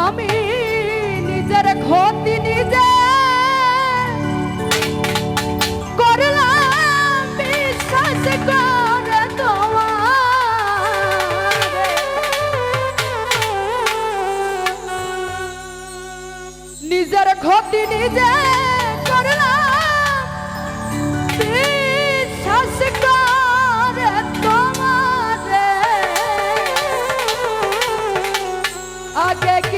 আমি নিজের ক্ষতি নিজে করলাম নিজের ক্ষতি নিজে আগে